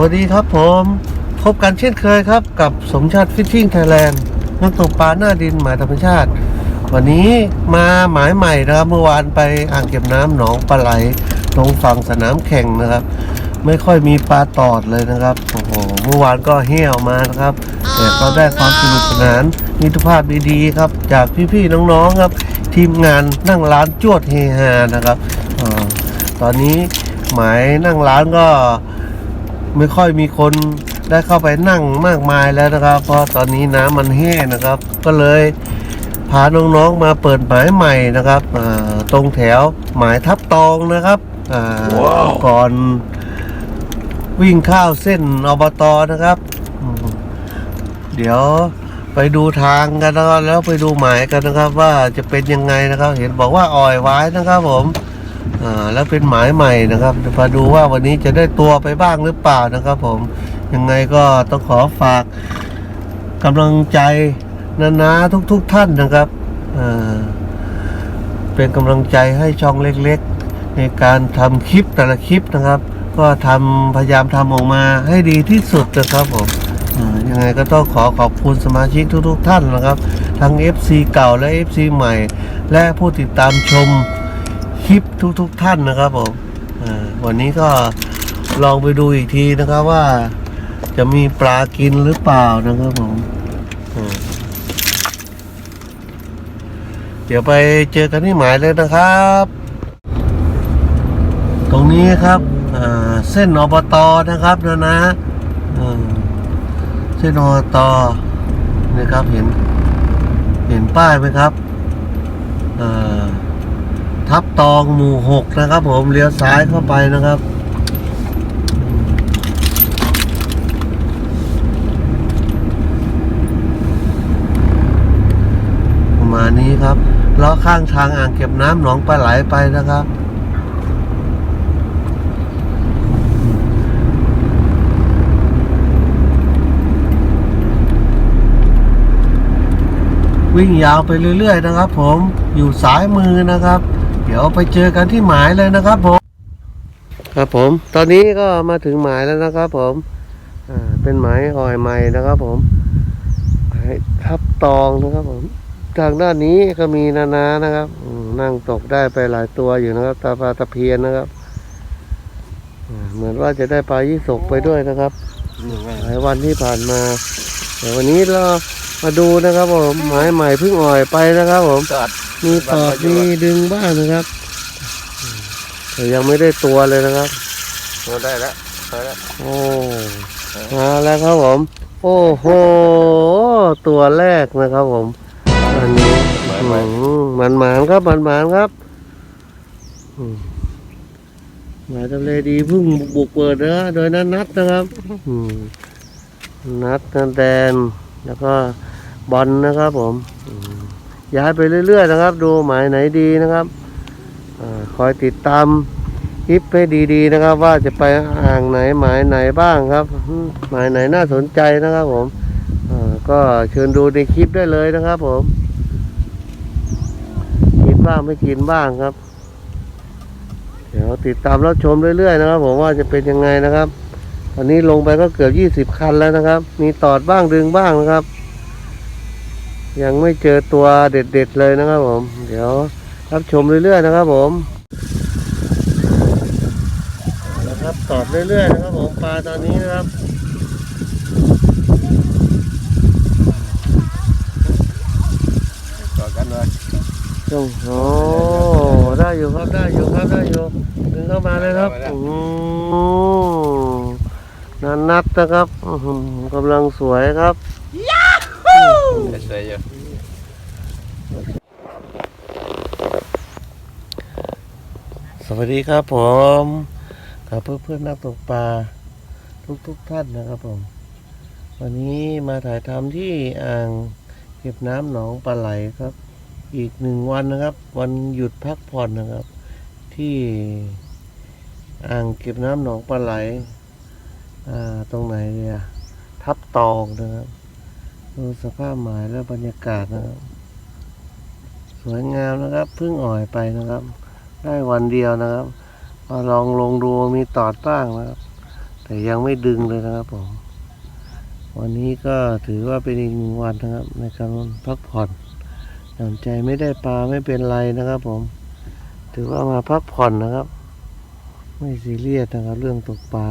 วัสดีครับผมพบกันเช่นเคยครับกับสมชาติฟิชชิ่งไทยแลนด์นักตกปลาหน้าดินหมายธรรมชาติ วันนี้มาหมายใหม่นะครับเมื่อวานไปอ่างเก็บน้ำหนองปลาไหลตรงฝั่งสนามแข่งนะครับ ไม่ค่อยมีปลาตอดเลยนะครับโอ้โหเมื่อวานก็เหี้ยวมานะครับ แต่ก็ได้ความสนุกสนานมิตรภาพดีๆครับ จากพี่ๆน้องๆครับ ทีมงานนั่งร้านจวดเฮฮานะครับอตอนนี้หมายนั่งร้านก็ ไม่ค่อยมีคนได้เข้าไปนั่งมากมายแล้วนะครับ เพราะตอนนี้น้ำมันแห้งนะครับ ก็เลยพาน้องๆมาเปิดหมายใหม่นะครับอ่าตรงแถวหมายทับตองนะครับอ่าก่อนวิ่งข้าวเส้นอบตนะครับอืมเดี๋ยวไปดูทางกันนะครับแล้วไปดูหมายกันนะครับ ว่าจะเป็นยังไงนะครับ เห็นบอกว่าอ่อยไว้นะครับผม อ่าแล้วเป็นหมายใหม่นะครับมาดูว่าวันนี้จะได้ตัวไปบ้างหรือเปล่านะครับ ผมยังไงก็ต้องขอฝากกำลังใจนานาทุกๆทท่านนะครับเป็นกำลังใจให้ช่องเล็กๆ ในการทำคลิปแต่ละคลิปนะครับ ก็ทำพยายามทำออกมาให้ดีที่สุดนะครับผมยังไงก็ต้องขอขอบคุณสมาชิกทุกๆท่านนะครับ ทั้ง FC เก่าและ FC ใหม่ และผู้ติดตามชม ลิปทุกๆทท่านนะครับผมวันนี้ก็ลองไปดูอีกทีนะครับว่าจะมีปลากินหรือเปล่านะครับผมเดี๋ยวไปเจอกันที่หมายเลยนะครับ ตรงนี้ครับเส้นอบตนะครับนะนะเส้นอบตนะครับเห็น เห็นป้ายไหมครับอ่า ทับตองหมู่หกนะครับผมเลี้ยวซ้ายเข้าไปนะครับ ประมาณนี้ครับล้อข้างทางอ่างเก็บน้ำหนองปลาไหลไปนะครับวิ่งยาวไปเรื่อย ๆ นะครับ ผมอยู่สายมือนะครับ ดี๋ยวไปเจอกันที่หมายเลยนะครับผม ครับผม ตอนนี้ก็มาถึงหมายแล้วนะครับผมอ่าเป็นหมายอ่อยใหม่นะครับผมหมายทับตองนะครับผมทางด้านนี้ก็มีนานานะครับนั่งตกได้ไปหลายตัวอยู่นะครับ ตาปลาตะเพียนนะครับเหมือนว่าจะได้ปลายี่สกไปด้วยนะครับหลายวันที่ผ่านมาแต่วันนี้เรามาดูนะครับผมหมายใหม่เพิ่งอ่อยไปนะครับผมตอด มีตอดมีดึงบ้างนะครับแต่ยังไม่ได้ตัวเลยนะครับเราได้แล้วได้แล้วโอ้มาแล้วครับผม โอ้โหตัวแรกนะครับผมอันนี้มันหมานครับมันหมานครับอืมหมายทำเลดีเพิ่งบุกเปิดนะโดยนัดนัดนะครับอืมนัดนันแดนแล้วก็บอลนะครับผมอืม ย้ายไปเรื่อย ๆ นะครับ ดูหมายไหนดีนะครับอคอยติดตามคลิปให้ดีๆนะครับ ว่าจะไปอ่างไหนหมายไหนบ้างครับ หมายไหนน่าสนใจนะครับ ผมก็เชิญดูในคลิปได้เลยนะครับ ผมกินบ้างไม่กินบ้างครับ เดี๋ยวติดตามรับชมเรื่อยๆนะครับ ผมว่าจะเป็นยังไงนะครับตอนนี้ลงไปก็เกือบยี่สิบคันแล้วนะครับ มีตอดบ้างดึงบ้างนะครับ ยังไม่เจอตัวเด็ดๆเลยนะครับผม เดี๋ยวรับชมเรื่อยๆนะครับผมนะครับตอดเรื่อยๆนะครับผมปลาตอนนี้นะครับต่อกันเลยโอ้โหได้อยู่ครับได้อยู่ครับได้อยู่ดึงเข้ามาเลยครับอืมนันนัดนะครับอื้อหือกำลังสวยครับใส่เยอะสวัสดีครับผมกับเพื่อนเพื่อนนักตกปลาทุกทุกท่านนะครับผม วันนี้มาถ่ายทำที่อ่างเก็บน้ำหนองปลาไหลครับ อีกหนึ่งวันนะครับ วันหยุดพักผ่อนนะครับ ที่อ่างเก็บน้ำหนองปลาไหล อ่าตรงไหนเนี่ยทับตองนะครับ ดูสภาพหมายและบรรยากาศนะครับ สวยงามนะครับเพิ่งอ่อยไปนะครับ ได้วันเดียวนะครับมาลองลงดูมีตอดบ้างนะครับ แต่ยังไม่ดึงเลยนะครับผม วันนี้ก็ถือว่าเป็นอีกหนึ่งวันนะครับ ในการพักผ่อนหย่อนใจไม่ได้ปลาไม่เป็นไรนะครับผม ถือว่ามาพักผ่อนนะครับ ไม่ซีเรียสนะครับเรื่องตกปลา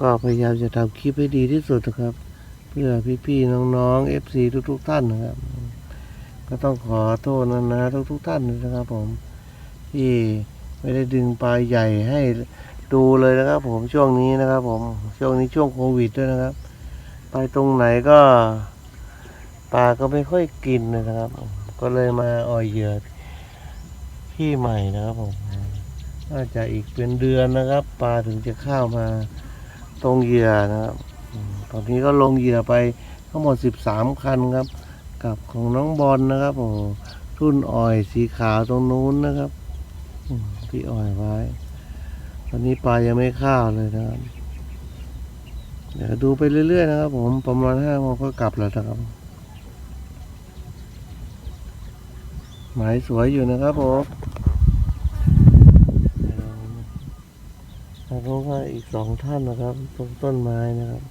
ก็พยายามจะทำคลิปให้ดีที่สุดนะครับ พื่อพี่ๆน้องๆ FC ทุกๆท่านนะครับ ก็ต้องขอโทษนะนะทุกๆท่านนะครับ ผม ที่ไม่ได้ดึงปลาใหญ่ให้ดูเลยนะครับ ผมช่วงนี้นะครับ ผมช่วงนี้ช่วงโควิดด้วยนะครับ ไปตรงไหนก็ปลาก็ไม่ค่อยกินนะครับ ก็เลยมาอ่อยเหยื่อที่ใหม่นะครับผมน่าจะอีกเป็นเดือนนะครับ ปลาถึงจะเข้ามาตรงเหยื่อนะครับ ตอนนี้ก็ลงเหยื่อไปทั้งหมด 13 คันครับ กับของน้องบอลนะครับโอ้รุ่นอ่อยสีขาวตรงนู้นนะครับที่อ่อยไว้ ตอนนี้ปลายังไม่ข้าวเลยนะครับเดี๋ยวดูไปเรื่อยๆนะครับ ผมประมาณห้าโมงก็กลับแล้วนะครับ หมายสวยอยู่นะครับผมแล้วก็อีกสองท่านนะครับ ตรงต้นไม้นะครับ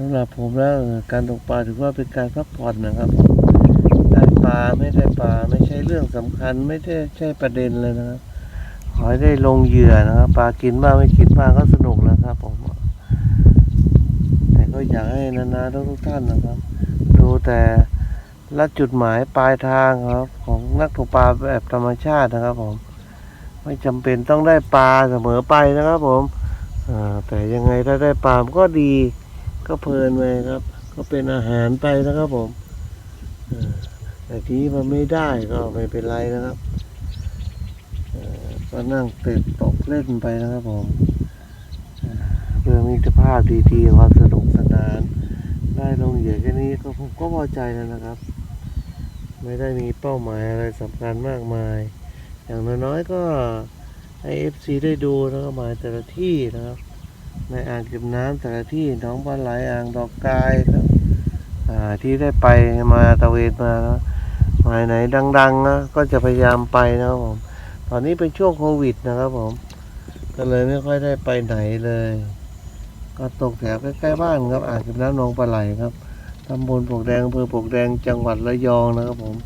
สำหรับผมแล้วการตกปลาถือว่าเป็นการพักผ่อนนะครับได้ปลาไม่ได้ปลาไม่ใช่เรื่องสำคัญไม่ใช่ใช่ประเด็นเลยนะครับขอให้ได้ลงเหยื่อนะครับปลากินบ้างไม่กินบ้างก็สนุกนะครับผมแต่ก็อยากให้นานาทุกท่านนะครับ ดูแต่ละจุดหมายปลายทางครับ ของนักตกปลาแบบธรรมชาตินะครับ ผม ไม่จำเป็นต้องได้ปลาเสมอไปนะครับ ผมแต่ยังไงถ้าได้ปลาก็ดี ก็เพลินไปครับ ก็เป็นอาหารไปนะครับผมเออแต่ทีนี้มันไม่ได้ก็ไม่เป็นไรนะครับก็นั่งเตะตกเล่นไปนะครับผมเพื่อมีภาพดีๆความสนุกสนาน ได้ลงเหยื่อแค่นี้ก็ผมก็พอใจแล้วนะครับ ไม่ได้มีเป้าหมายอะไรสำคัญมากมาย อย่างน้อยๆก็ให้เอฟซีได้ดูนะครับหมายแต่ละที่นะครับ ในอ่างเก็บน้ำแต่ละที่หนองปลาไหลอ่างดอกกายครับอ่าที่ได้ไปมาตะเวนมานะหมายไหนดังๆนะก็จะพยายามไปนะครับผมตอนนี้เป็นช่วงโควิดนะครับผมก็เลยไม่ค่อยได้ไปไหนเลย ก็ตกแถวใกล้ๆบ้านครับอ่างเก็บน้ำหนองปลาไหลครับตำบลปวกแดงอำเภอปวกแดงจังหวัดระยองนะครับผม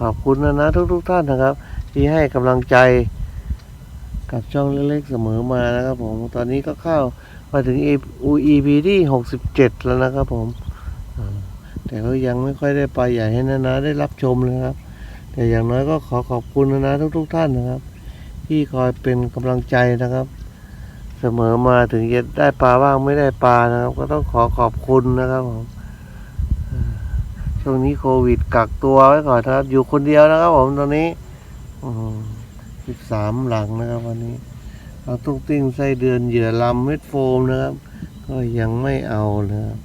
ขอบคุณนะนะทุกๆท่านนะครับ ที่ให้กำลังใจ กับช่องเล็กๆเสมอมานะครับผม ตอนนี้ก็เข้ามาถึง EP ที่ 67 แล้วนะครับผม แต่ก็ยังไม่ค่อยได้ไปใหญ่ให้นานาได้รับชมเลยครับ แต่อย่างน้อยก็ขอขอบคุณนานาทุก ๆ ท่านนะครับ ที่คอยเป็นกำลังใจนะครับ เสมอมาถึงจะได้ปลาบ้างไม่ได้ปลานะครับ ก็ต้องขอขอบคุณนะครับผมอ่าช่วงนี้โควิดกักตัวไว้ก่อนนะครับ อยู่คนเดียวนะครับผมตอนนี้ อื สิบสามหลังนะครับวันนี้เราตุ้งติ้งไส้เดือนเหยื่อลำเม็ดโฟมนะครับ ก็ยังไม่เอานะครับ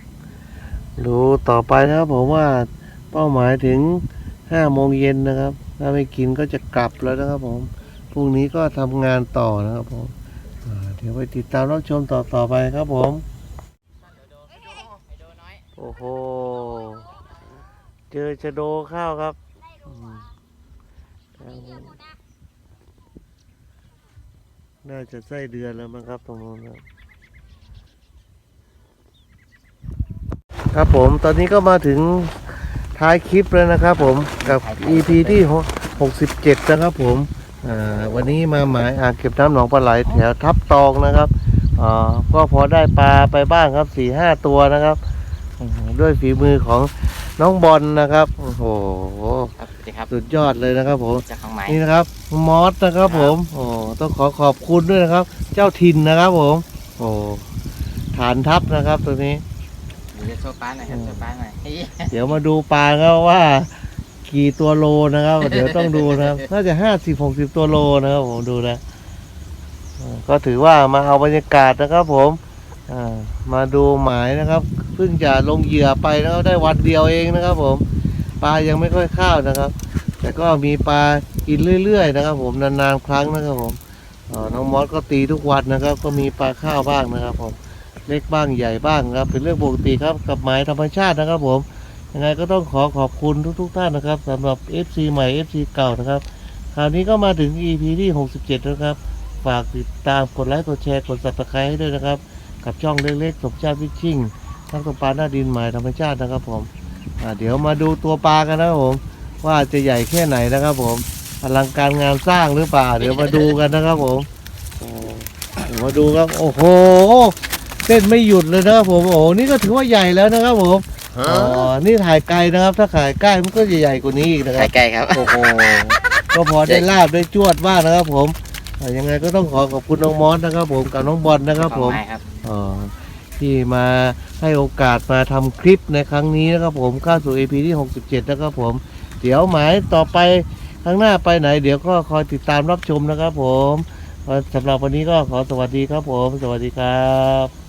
ดูต่อไปนะครับผมว่าเป้าหมายถึงห้าโมงเย็นนะครับ ถ้าไม่กินก็จะกลับแล้วนะครับผมพรุ่งนี้ก็ทำงานต่อนะครับผมเดี๋ยวไปติดตามรับชมต่อต่อไปครับผมโอ้โห เจอชะโดข้าวครับ น่าจะไส้เดือนแล้วมั้งครับตรงนู้นครับครับผมตอนนี้ก็มาถึงท้ายคลิปแล้วนะครับผมกับ EP ที่67 นะครับผมวันนี้มาหมายอ่างเก็บน้ำหนองปลาไหลแถวทับตองนะครับก็พอได้ปลาไปบ้างครับ4 5ตัวนะครับ ด้วยฝีมือของน้องบอลนะครับ โอ้โห ครับสวัสดีครับสุดยอดเลยนะครับผมจากของไหมนี่นะครับ มอสนะครับผม โอ้ต้องขอขอบคุณด้วยนะครับ เจ้าถิ่นนะครับผม โอ้ฐานทัพนะครับตัวนี้ เดี๋ยวโชว์ป้าหน่อยครับโชว์ป้าหน่อยเฮ้ยเดี๋ยวมาดูปลาครับว่ากี่ตัวโลนะครับ เดี๋ยวต้องดูนะครับ น่าจะห้าสิบหกสิบตัวโลนะครับผมดูนะอ่าก็ถือว่ามาเอาบรรยากาศนะครับผมอ่า มาดูหมายนะครับ เพิ่งจะลงเหยื่อไปนะครับได้วันเดียวเองนะครับ ผมปลายังไม่ค่อยเข้าวนะครับ แต่ก็มีปลากินเรื่อย ๆ นะครับ ผมนานๆครั้งนะครับผมน้องมอสก็ตีทุกวันนะครับ ก็มีปลาข้าวบ้างนะครับ ผมเล็กบ้างใหญ่บ้างครับ เป็นเรื่องปกติครับกับหมายธรรมชาตินะครับ ผมยังไงก็ต้องขอขอบคุณทุกๆท่านนะครับสำหรับ FC ใหม่ FC เก่านะครับคราวนี้ก็มาถึง EP ที่ 67 นะครับ ฝากติดตามกดไลค์กดแชร์กด subscribe ให้ด้วยนะครับ กับช่องเล็กๆสมชาติพิชชิ่งทั้งตัวปลาหน้าดินหมายธรรมชาตินะครับผมอ่าเดี๋ยวมาดูตัวปลากันนะครับผม ว่าจะใหญ่แค่ไหนนะครับผมอลังการงานสร้างหรือเปล่า เดี๋ยวมาดูกันนะครับผมโอ้เดี๋ยวมาดูครับโอ้โหเต้นไม่หยุดเลยนะครับผมโอ้โหนี่ก็ถือว่าใหญ่แล้วนะครับผมอ๋อนี่ถ่ายไกลนะครับ ถ้าถ่ายใกล้มันก็จะใหญ่กว่านี้อีกนะคไข่รับไก่ครับโอ้โหก็พอได้ลาบได้จวดบ้างนะครับผมอ่ายังไงก็ต้องขอขอบคุณน้องมอสนะครับผมกับน้องบอลนะครับผม ที่มาให้โอกาสมาทำคลิปในครั้งนี้นะครับผมเข้าสู่ EP ที่ 67 นะครับผม เดี๋ยวหมายต่อไปข้างหน้าไปไหน เดี๋ยวก็คอยติดตามรับชมนะครับผมสำหรับวันนี้ก็ขอสวัสดีครับผม สวัสดีครับ